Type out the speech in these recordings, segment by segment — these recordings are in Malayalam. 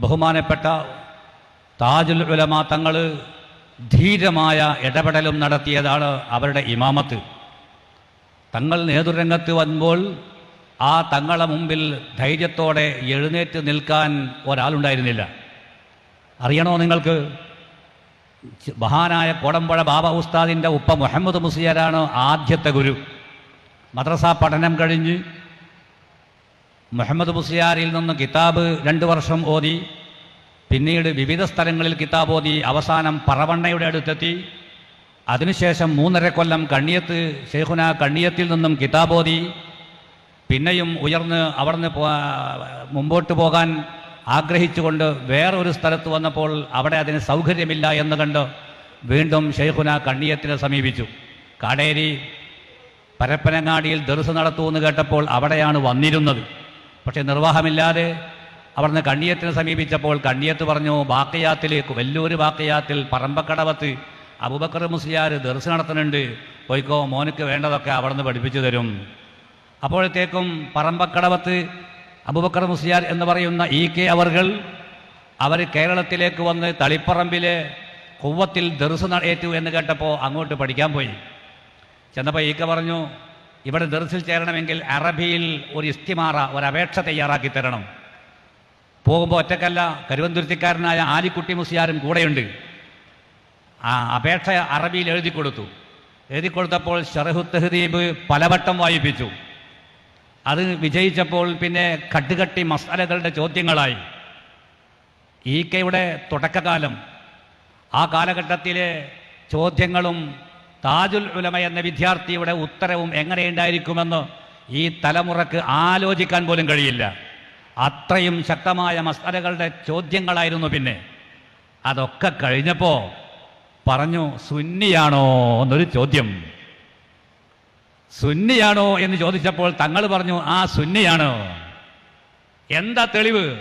ബഹുമാനപ്പെട്ട താജുൽ ഉലമ തങ്ങൾ ധീരമായ ഇടപെടലും നടത്തിയതാണ് അവരുടെ ഇമാമത്ത്. തങ്ങൾ നേതൃരംഗത്ത് വരുമ്പോൾ ആ തങ്ങളെ മുമ്പിൽ ധൈര്യത്തോടെ എഴുന്നേറ്റ് നിൽക്കാൻ ഒരാളുണ്ടായിരുന്നില്ല. അറിയണോ നിങ്ങൾക്ക്? മഹാനായ കോടമ്പുഴ ബാബ ഉസ്താദിന്റെ ഉപ്പ മുഹമ്മദ് മുസിയരാണ് ആദ്യത്തെ ഗുരു. മദ്രസ പഠനം കഴിഞ്ഞ് മുഹമ്മദ് മുസ്ലിയാരിൽ നിന്ന് കിതാബ് രണ്ട് വർഷം ഓതി പിന്നീട് വിവിധ സ്ഥലങ്ങളിൽ കിതാബ് ഓതി അവസാനം പറവണ്ണയുടെ അടുത്തെത്തി. അതിനുശേഷം മൂന്നര കൊല്ലം കണ്ണിയത്ത് ഷെയ്ഖുന കണ്ണിയത്തിൽ നിന്നും കിതാബ് ഓതി. പിന്നെയും ഉയർന്ന് അവിടുന്ന് മുമ്പോട്ട് പോകാൻ ആഗ്രഹിച്ചുകൊണ്ട് വേറൊരു സ്ഥലത്ത് വന്നപ്പോൾ അവിടെ അതിന് സൗകര്യമില്ല എന്ന് കണ്ട് വീണ്ടും ഷെയ്ഖുന കണ്ണിയത്തിനെ സമീപിച്ചു. കാടേരി പരപ്പനങ്ങാടിയിൽ ദർസ് നടത്തുമെന്ന് കേട്ടപ്പോൾ അവിടെയാണ് വന്നിരുന്നത്. പക്ഷേ നിർവാഹമില്ലാതെ അവിടുന്ന് കണ്ണിയത്തിനെ സമീപിച്ചപ്പോൾ കണ്ണിയത്ത് പറഞ്ഞു ബാക്കയാത്തിലേക്ക് വലിയൊരു ബാക്കയാത്തിൽ പറമ്പക്കടവത്ത് അബുബക്കർ മുസ്ലിയാർ ദർസ് നടത്തുന്നുണ്ട്. പോയിക്കോ മോനക്ക് വേണ്ടതൊക്കെ അവിടുന്ന് പഠിപ്പിച്ചു തരും. അപ്പോഴത്തേക്കും പറമ്പക്കടവത്ത് അബുബക്കർ മുസ്ലിയാർ എന്ന് പറയുന്ന ഇ കെ അവർകൾ അവർ കേരളത്തിലേക്ക് വന്ന് തളിപ്പറമ്പിലെ കുവ്വത്തിൽ ദർസ് ഏറ്റു എന്ന് കേട്ടപ്പോൾ അങ്ങോട്ട് പഠിക്കാൻ പോയി. ചെന്നപ്പോൾ ഈക്ക പറഞ്ഞു ഇവിടെ ദർസിൽ ചേരണമെങ്കിൽ അറബിയിൽ ഒരു ഇസ്തിമാറ ഒരു അപേക്ഷ തയ്യാറാക്കി തരണം. പോകുമ്പോൾ ഒറ്റക്കല്ല കരുവന്തുരുത്തിക്കാരനായ ആലിക്കുട്ടി മുസ്ലിയാരും കൂടെയുണ്ട്. ആ അപേക്ഷ അറബിയിൽ എഴുതി കൊടുത്തു. എഴുതി കൊടുത്തപ്പോൾ ഷറഹു തെഹദീബ് പലവട്ടം വായിപ്പിച്ചു. അത് വിജയിച്ചപ്പോൾ പിന്നെ കട്ടുകട്ടി മസാലകളുടെ ചോദ്യങ്ങളായി. ഈ കെയുടെ തുടക്കകാലം. ആ കാലഘട്ടത്തിലെ ചോദ്യങ്ങളും താജുൽ ഉലമ എന്ന വിദ്യാർത്ഥിയുടെ ഉത്തരവും എങ്ങനെയുണ്ടായിരിക്കുമെന്ന് ഈ തലമുറയ്ക്ക് ആലോചിക്കാൻ പോലും കഴിയില്ല. അത്രയും ശക്തമായ മസ്തലകളുടെ ചോദ്യങ്ങളായിരുന്നു പിന്നെ. അതൊക്കെ കഴിഞ്ഞപ്പോൾ പറഞ്ഞു സുന്നിയാണോ? എന്നൊരു ചോദ്യം. സുന്നിയാണോ? എന്ന് ചോദിച്ചപ്പോൾ തങ്ങൾ പറഞ്ഞു ആ സുന്നിയാണ്. എന്താ തെളിവ്?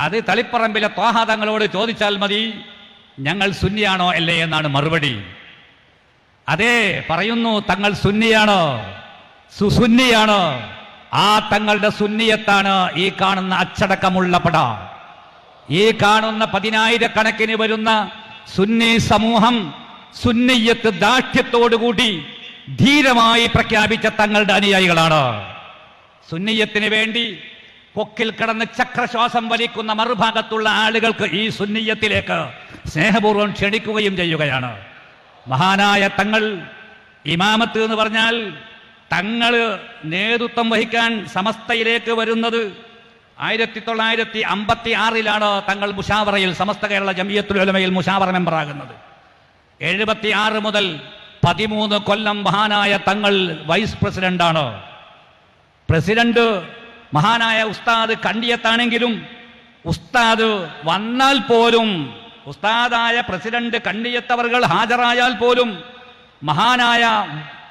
അത് തളിപ്പറമ്പിലെ ത്വാഹ തങ്ങളോട് ചോദിച്ചാൽ മതി ഞങ്ങൾ സുന്നിയാണോ അല്ലേ? എന്നാണ് മറുപടി. അതെ പറയുന്നു തങ്ങൾ സുന്നിയാണോ? സുസുന്നിയാണോ ആ തങ്ങളുടെ സുന്നിയത്താണ് ഈ കാണുന്ന അച്ചടക്കമുള്ള പട. ഈ കാണുന്ന പതിനായിരക്കണക്കിന് വരുന്ന സുന്നി സമൂഹം സുന്നിയത്ത് ദാഠ്യത്തോടുകൂടി ധീരമായി പ്രഖ്യാപിച്ച തങ്ങളുടെ അനുയായികളാണ്. സുന്നിയത്തിന് വേണ്ടി കൊക്കിൽ കിടന്ന് ചക്രശ്വാസം വലിക്കുന്ന മറുഭാഗത്തുള്ള ആളുകൾക്ക് ഈ സുന്നിയത്തിലേക്ക് സ്നേഹപൂർവം ക്ഷണിക്കുകയും ചെയ്യുകയാണ്. മഹാനായ തങ്ങൾ ഇമാമത്ത് എന്ന് പറഞ്ഞാൽ തങ്ങൾ നേതൃത്വം വഹിക്കാൻ സമസ്തയിലേക്ക് വരുന്നത് ആയിരത്തി തൊള്ളായിരത്തി അമ്പത്തി ആറിലാണ് തങ്ങൾ മുഷാവറയിൽ സമസ്ത കേരള ജമിയത്തുൽ ഉലമയിൽ മുഷാവറ മെമ്പറാകുന്നത്. എഴുപത്തി ആറ് മുതൽ പതിമൂന്ന് കൊല്ലം മഹാനായ തങ്ങൾ വൈസ് പ്രസിഡന്റാണ്. പ്രസിഡന്റ് മഹാനായ ഉസ്താദ് കണ്ടിയത്താണെങ്കിലും ഉസ്താദ് വന്നാൽ പോലും ഉസ്താദായ പ്രസിഡന്റ് കണ്ണിയത്തവർകൾ ഹാജരായാൽ പോലും മഹാനായ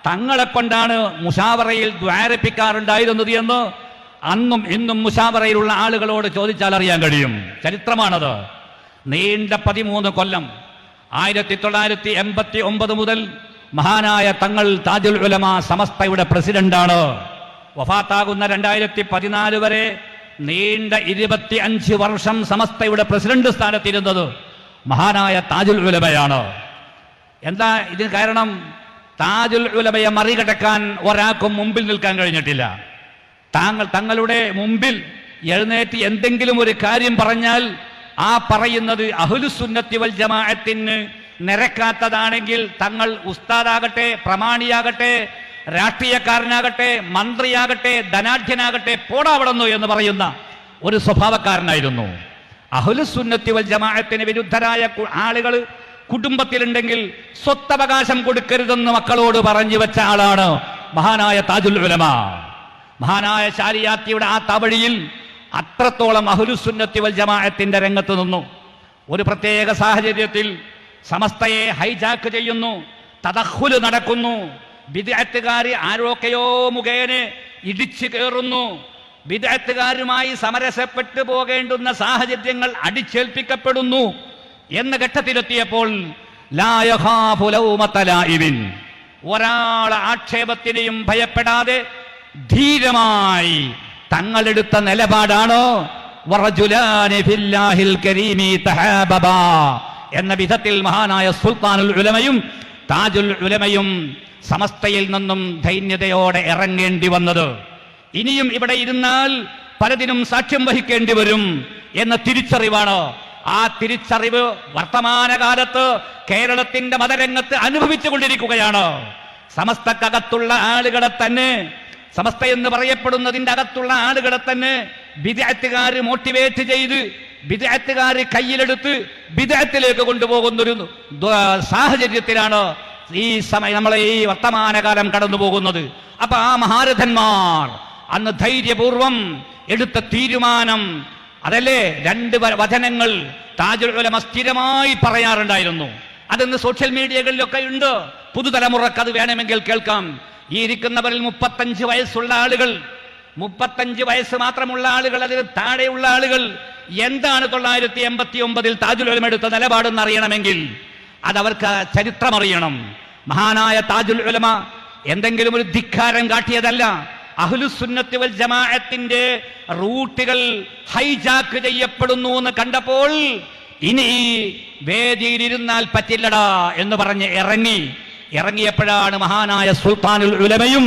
തങ്ങളെ കൊണ്ടാണ് മുഷാവറയിൽ ദ്വാരപ്പിക്കാറുണ്ടായിരുന്നത് എന്ന് അന്നും ഇന്നും മുഷാവറയിലുള്ള ആളുകളോട് ചോദിച്ചാൽ അറിയാൻ കഴിയും. ചരിത്രമാണത്. നീണ്ട പതിമൂന്ന് കൊല്ലം ആയിരത്തി തൊള്ളായിരത്തി എൺപത്തി ഒമ്പത് മുതൽ മഹാനായ തങ്ങൾ താജുൽ ഉലമ സമസ്തയുടെ പ്രസിഡന്റാണ്. വഫാത്താകുന്ന രണ്ടായിരത്തി പതിനാല് വരെ നീണ്ട ഇരുപത്തി അഞ്ച് വർഷം സമസ്തയുടെ പ്രസിഡന്റ് സ്ഥാനത്തിരുന്നത്. മഹാനായ താജുൽ ഉലമയാണ്. എന്താ ഇതിന് കാരണം? താജുൽ ഉലമയെ മറികടക്കാൻ ഒരാൾക്കും മുമ്പിൽ നിൽക്കാൻ കഴിഞ്ഞിട്ടില്ല. താങ്കൾ തങ്ങളുടെ മുമ്പിൽ എഴുന്നേറ്റ് എന്തെങ്കിലും ഒരു കാര്യം പറഞ്ഞാൽ ആ പറയുന്നത് അഹുലുസുന്നത്തി വൽ ജമാഅത്തിന് നിരക്കാത്തതാണെങ്കിൽ തങ്ങൾ ഉസ്താദാകട്ടെ പ്രമാണിയാകട്ടെ രാഷ്ട്രീയക്കാരനാകട്ടെ മന്ത്രിയാകട്ടെ ധനാഢ്യനാകട്ടെ പോടാവിടുന്നു എന്ന് പറയുന്ന ഒരു സ്വഭാവക്കാരനായിരുന്നു. അഹുലുസുന്നത്തി വൽ ജമാഅത്തിന് വിരുദ്ധരായ ആളുകൾ കുടുംബത്തിലുണ്ടെങ്കിൽ സ്വത്തവകാശം കൊടുക്കരുതെന്ന് മക്കളോട് പറഞ്ഞു വെച്ച ആളാണ് മഹാനായ താജുൽ ഉലമ. മഹാനായ ശാരിയാത്തിയുടെ ആ തവഴിയിൽ അത്രത്തോളം അഹുലുസുന്നത്തി വൽ ജമാഅത്തിന്റെ രംഗത്ത് നിന്നു. ഒരു പ്രത്യേക സാഹചര്യത്തിൽ സമസ്തയെ ഹൈജാക്ക് ചെയ്യുന്നു തദഹുൽ നടക്കുന്നു വിദ്യാർത്ഥികാരി ആരോക്കയോ മുഖേന ഇടിച്ചു കയറുന്നു വിദഗ്ധക്കാരുമായി സമരസപ്പെട്ടു പോകേണ്ടുന്ന സാഹചര്യങ്ങൾ അടിച്ചേൽപ്പിക്കപ്പെടുന്നു എന്ന ഘട്ടത്തിലെത്തിയപ്പോൾ. ഒരാളെ ആക്ഷേപത്തിനെയും ഭയപ്പെടാതെ ധീരമായി തങ്ങളെടുത്ത നിലപാടാണോ എന്ന വിധത്തിൽ മഹാനായ സുൽത്താനുൽ ഉലമയും താജുൽ ഉലമയും സമസ്തയിൽ നിന്നും ധൈന്യതയോടെ ഇറങ്ങേണ്ടി വന്നത് ഇനിയും ഇവിടെ ഇരുന്നാൽ പലതിനും സാക്ഷ്യം വഹിക്കേണ്ടി വരും എന്ന തിരിച്ചറിവാണ്. ആ തിരിച്ചറിവ് വർത്തമാനകാലത്ത് കേരളത്തിന്റെ മതരംഗത്ത് അനുഭവിച്ചു കൊണ്ടിരിക്കുകയാണ്. സമസ്തക്കകത്തുള്ള ആളുകളെ തന്നെ സമസ്ത എന്ന് പറയപ്പെടുന്നതിന്റെ അകത്തുള്ള ആളുകളെ തന്നെ വിദഗ്ധക്കാര് മോട്ടിവേറ്റ് ചെയ്ത് വിദഗ്ധക്കാര് കയ്യിലെടുത്ത് വിദഗ്ധത്തിലേക്ക് കൊണ്ടുപോകുന്നൊരു സാഹചര്യത്തിലാണ് ഈ സമയം നമ്മളെ ഈ വർത്തമാനകാലം കടന്നു പോകുന്നത് അപ്പൊ ആ മഹാരഥന്മാർ അന്ന് ധൈര്യപൂർവം എടുത്ത തീരുമാനം. അതല്ലേ രണ്ട് വചനങ്ങൾ താജുലമ സ്ഥിരമായി പറയാറുണ്ടായിരുന്നു. അതിന്ന് സോഷ്യൽ മീഡിയകളിലൊക്കെ ഉണ്ട്. പുതുതലമുറക്ക് അത് വേണമെങ്കിൽ കേൾക്കാം. ഈ ഇരിക്കുന്നവരിൽ മുപ്പത്തഞ്ച് വയസ്സുള്ള ആളുകൾ മുപ്പത്തഞ്ച് വയസ്സ് മാത്രമുള്ള ആളുകൾ അതിന് താഴെയുള്ള ആളുകൾ എന്താണ് തൊള്ളായിരത്തി എൺപത്തി ഒമ്പതിൽ താജുലം എടുത്ത നിലപാടെന്ന് അറിയണമെങ്കിൽ അതവർക്ക് ചരിത്രമറിയണം. മഹാനായ താജുൽ ഉലമ എന്തെങ്കിലും ഒരു ധിക്കാരം കാട്ടിയതല്ല. അഹ്ലുസുന്നത്ത് വൽ ജമാഅത്തിന്റെ റൂട്ടുകൾ ഹൈജാക്ക് ചെയ്യപ്പെടുന്നു എന്ന് കണ്ടപ്പോൾ ഇനി വേദിയിലിരുന്നാൽ പറ്റില്ലടാ എന്ന് പറഞ്ഞ് ഇറങ്ങി. ഇറങ്ങിയപ്പോഴാണ് മഹാനായ സുൽത്താനുൽ ഉലമയും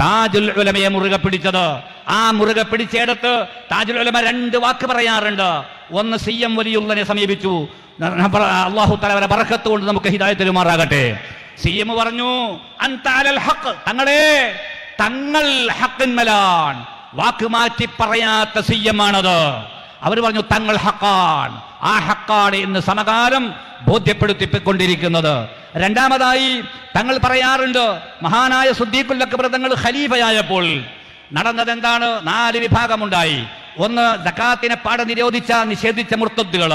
താജുൽ ഉലമയെ മുറുകെ പിടിച്ചത്. ആ മുറുകെ പിടിച്ചെടുത്ത് താജുൽ ഉലമ രണ്ട് വാക്ക് പറയാറുണ്ട്. ഒന്ന് സി എം വലിയുള്ളനെ സമീപിച്ചു. അള്ളാഹു തലവരെ ബറക്കത്ത് കൊണ്ട് നമുക്ക് തെരുമാറാകട്ടെ. സി എം പറഞ്ഞു അൻതാലൽ തങ്ങളെ തങ്ങൾ ഹക്കിന്മലാൻ വാക്ക് മാറ്റി പറയാത്ത സി എം ആണത് അവർ പറഞ്ഞു തങ്ങൾ ഹക്കാൻ ആ ഹക്കാണ് എന്ന് സമകാലം ബോധ്യപ്പെടുത്തിക്കൊണ്ടിരിക്കുന്നത്. രണ്ടാമതായി തങ്ങൾ പറയാറുണ്ട് മഹാനായ വ്രതങ്ങൾ തങ്ങൾ ഖലീഫയായപ്പോൾ നടന്നത് എന്താണ് നാല് വിഭാഗമുണ്ടായി. ഒന്ന് ജക്കാത്തിനെ പാടെ നിരോധിച്ച നിഷേധിച്ച മുർത്തദ്ദുകൾ.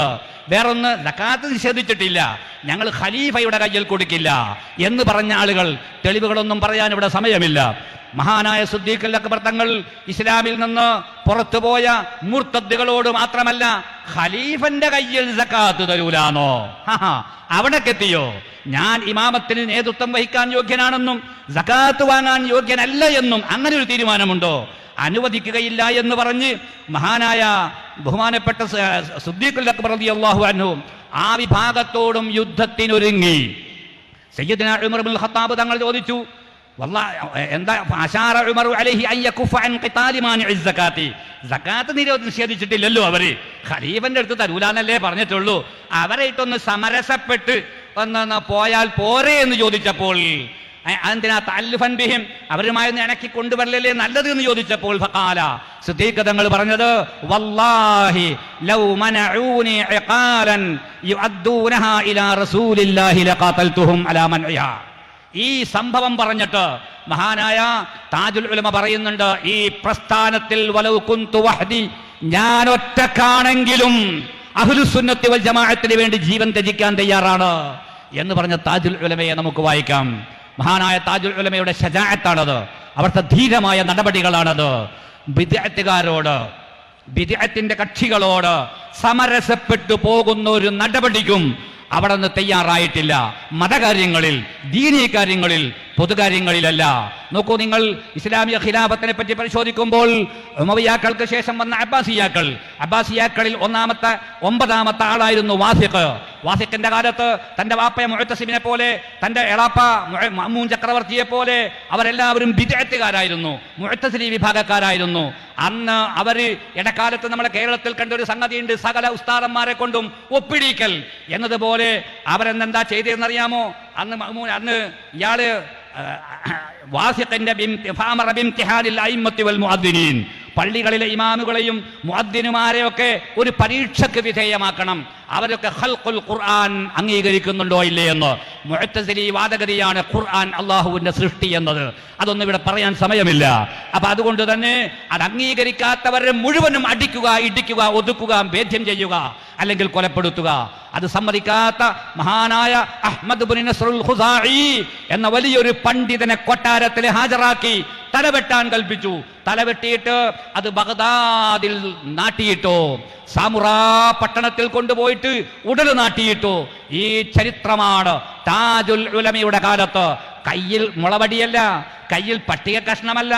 വേറൊന്ന് നക്കാത്ത് നിഷേധിച്ചിട്ടില്ല. ഞങ്ങൾ ഖലീഫയുടെ കയ്യിൽ കൊടുക്കില്ല. എന്ന് പറഞ്ഞ ആളുകൾ തെളിവുകളൊന്നും പറയാൻ ഇവിടെ സമയമില്ല. മഹാനായ സുദ്ദീഖൽ അക്ബർ തങ്ങൾ ഇസ്ലാമിൽ നിന്ന് പുറത്തുപോയ മൂർത്തദ്ദികളോട് മാത്രമല്ല ഖലീഫന്റെ കയ്യിൽ സക്കാത്ത് തരൂലാണോ അവിടേക്കെത്തിയോ? ഞാൻ ഇമാമത്തിന് നേതൃത്വം വഹിക്കാൻ യോഗ്യനാണെന്നും സക്കാത്ത് വാങ്ങാൻ യോഗ്യനല്ല എന്നും അങ്ങനെ ഒരു തീരുമാനമുണ്ടോ? അനുവദിക്കുകയില്ല എന്ന് പറഞ്ഞ് മഹാനായ ബഹുമാനപ്പെട്ട സുദ്ദീഖുൽ അക്ബർ റളിയല്ലാഹു അൻഹു ആ വിഭാഗത്തോടും യുദ്ധത്തിനൊരുങ്ങി. സയ്യിദ്ന ഉമർ ഇബ്നുൽ ഖത്താബ് തങ്ങൾ ചോദിച്ചു വല്ലാ എന്താ അശാറ ഉമർ അലൈഹി അൻ യകുഫ അൻ ഖിതാലി മാനിഇ സകാത്ത് നിരോധ നിഷേധിച്ചിട്ടില്ലല്ലോ അവർ. ഖലീഫന്റെ അടുത്ത് തരൂലാന്നല്ലേ പറഞ്ഞിട്ടുള്ളൂ. അവരെ അവരായിട്ടൊന്ന് സമരസപ്പെട്ട് ഒന്ന് പോയാൽ പോരെ എന്ന് ചോദിച്ചപ്പോൾ അതെന്തിനാ തല്ലുഫൻ ബിഹിം? അവരുമായി ഒന്ന് ഇണക്കി കൊണ്ടുവരലല്ലേ നല്ലത് എന്ന് ചോദിച്ചപ്പോൾ ഫഖാല സിദ്ദീഖ് തങ്ങൾ പറഞ്ഞത് വല്ലാഹി ലൗ മനഊനി ഇഖാലൻ യുഅദ്ദൂനഹാ ഇലാ റസൂലില്ലാഹി ലഖാതൽതുഹും അലാ മൻഇഹാ ഈ സംഭവം പറഞ്ഞിട്ട് മഹാനായ താജുൽ ഉലമ പറയുന്നുണ്ട് ഈ പ്രസ്ഥാനത്തിൽ വലൗ കുന്തു വഹദി ഞാൻ ഒറ്റക്കാണെങ്കിലും അഹുലുസുന്നത്തി വൽ ജമാഅത്തിന് വേണ്ടി ജീവൻ ത്യജിക്കാൻ തയ്യാറാണ്. എന്ന് പറഞ്ഞ താജുൽ ഉലമയെ നമുക്ക് വായിക്കാം. മഹാനായ താജുൽ ഉലമയുടെ ഷജാഅത്താണത് അവിടുത്തെ ധീരമായ നടപടികളാണത്. വിദ്യാർത്ഥികാരോട് വിദ്യാർത്ഥിന്റെ കക്ഷികളോട് സമരസപ്പെട്ടു പോകുന്ന ഒരു നടപടിക്കും അവിടെ നിന്ന് തയ്യാറായിട്ടില്ല. മതകാര്യങ്ങളിൽ ദീനീ കാര്യങ്ങളിൽ പൊതുകാര്യങ്ങളിലല്ല. നോക്കൂ നിങ്ങൾ ഇസ്ലാമിക ഖിലാഫത്തിനെ പറ്റി പരിശോധിക്കുമ്പോൾ ഉമവിയാക്കൾക്ക് ശേഷം വന്ന അബ്ബാസിയാക്കൾ. അബ്ബാസിയാക്കളിൽ ഒന്നാമത്തെ ഒമ്പതാമത്തെ ആളായിരുന്നു വാസിഖ്. വാസിഖിന്റെ കാലത്ത് തന്റെ വാപ്പയ മുഴത്തസിമിനെ പോലെ തന്റെ എളാപ്പ മമ്മൂൻ ചക്രവർത്തിയെ പോലെ അവരെല്ലാവരും വിജയത്തുകാരായിരുന്നു മുഴത്തസിലി വിഭാഗക്കാരായിരുന്നു. അന്ന് അവർ ഇടക്കാലത്ത് നമ്മുടെ കേരളത്തിൽ കണ്ട ഒരു സംഗതിയുണ്ട് സകല ഉസ്താദന്മാരെ കൊണ്ടും ഒപ്പിടിക്കൽ. എന്നതുപോലെ അവരെന്താ ചെയ്തതെന്നറിയാമോ? അന്ന് മഅ്മൂൻ അന്ന് ഇയാൾ വാസിഖിന്റെ. പള്ളികളിലെ ഇമാമുകളെയും മുഅദ്ദിനുമാരെയൊക്കെ ഒരു പരീക്ഷയ്ക്ക് വിധേയമാക്കണം. അവരൊക്കെ ഹൽഖുൽ ഖുർആൻ അംഗീകരിക്കുന്നുണ്ടോ ഇല്ലേ എന്ന്. മുഅത്തസിലി വാദഗതിയാണ് ഖുർആൻ അള്ളാഹുവിന്റെ സൃഷ്ടി എന്നത്. അതൊന്നും ഇവിടെ പറയാൻ സമയമില്ല. അപ്പൊ അതുകൊണ്ട് തന്നെ അത് അംഗീകരിക്കാത്തവരെ മുഴുവനും അടിക്കുക ഇടിക്കുക ഒതുക്കുക ഭേദ്യം ചെയ്യുക. അല്ലെങ്കിൽ കൊലപ്പെടുത്തുക. അത് സമ്മതിക്കാത്ത മഹാനായ അഹമ്മദ് ഖുസാഇ എന്ന വലിയൊരു പണ്ഡിതനെ കൊട്ടാരത്തിൽ ഹാജരാക്കി തലവെട്ടാൻ കൽപ്പിച്ചു. തലവെട്ടിയിട്ട് അത് ബഗ്ദാദിൽ നാട്ടിയിട്ടോ സാമുറാ പട്ടണത്തിൽ കൊണ്ടുപോയിട്ട് ഉടൽ നാട്ടിയിട്ടോ. ഈ ചരിത്രമാണ് താജുൽ ഉലമയുടെ കാലത്ത്. കയ്യിൽ മുളവടിയല്ല കയ്യിൽ പട്ടിക കഷ്ണമല്ല.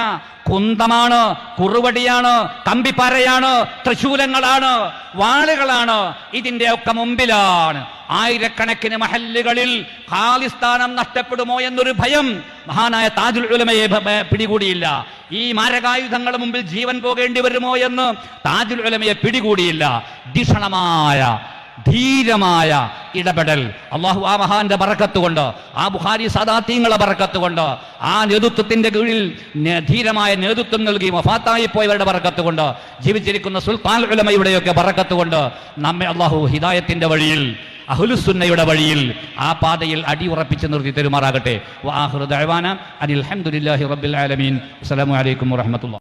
കുന്തമാണ് കുറുവടിയാണ് കമ്പിപ്പാറയാണ് തൃശൂലങ്ങളാണ് വാളുകളാണ് ഇതിന്റെ ഒക്കെ മുമ്പിലാണ്. ആയിരക്കണക്കിന് മഹല്ലുകളിൽ ഖാലിസ്ഥാനം നഷ്ടപ്പെടുമോ എന്നൊരു ഭയം മഹാനായ താജുൽ ഉലമയെ പിടികൂടിയില്ല. ഈ മാരകായുധങ്ങളുടെ മുമ്പിൽ ജീവൻ പോകേണ്ടി വരുമോ എന്ന് താജുൽ ഉലമയെ പിടികൂടിയില്ല. ഭീഷണമായ ധീരമായ ഇടപെടൽ. അള്ളാഹു ആ മഹാന്റെ ബറക്കത്ത് കൊണ്ട് ആ ബുഹാരി സദാത്തീങ്ങളെ ബറക്കത്ത് കൊണ്ട് ആ നേതൃത്വത്തിന്റെ കീഴിൽ ധീരമായ നേതൃത്വം നൽകി മഫാത്തായി പോയവരുടെ ബറക്കത്ത് കൊണ്ട് ജീവിച്ചിരിക്കുന്ന സുൽത്താൻ ഉലമയുടെയൊക്കെ ബറക്കത്ത് കൊണ്ട് നമ്മെ അള്ളാഹു ഹിദായത്തിന്റെ വഴിയിൽ അഹുലുസുന്നയുടെ വഴിയിൽ ആ പാതയിൽ അടിയുറപ്പിച്ച് നിർത്തി തരുമാറാകട്ടെ. അനിൽ അലഹമുല്ലാഹി റബ്ബിൽ ആലമീൻ. അസ്സലാമു അലൈക്കും വറഹമത്തുള്ള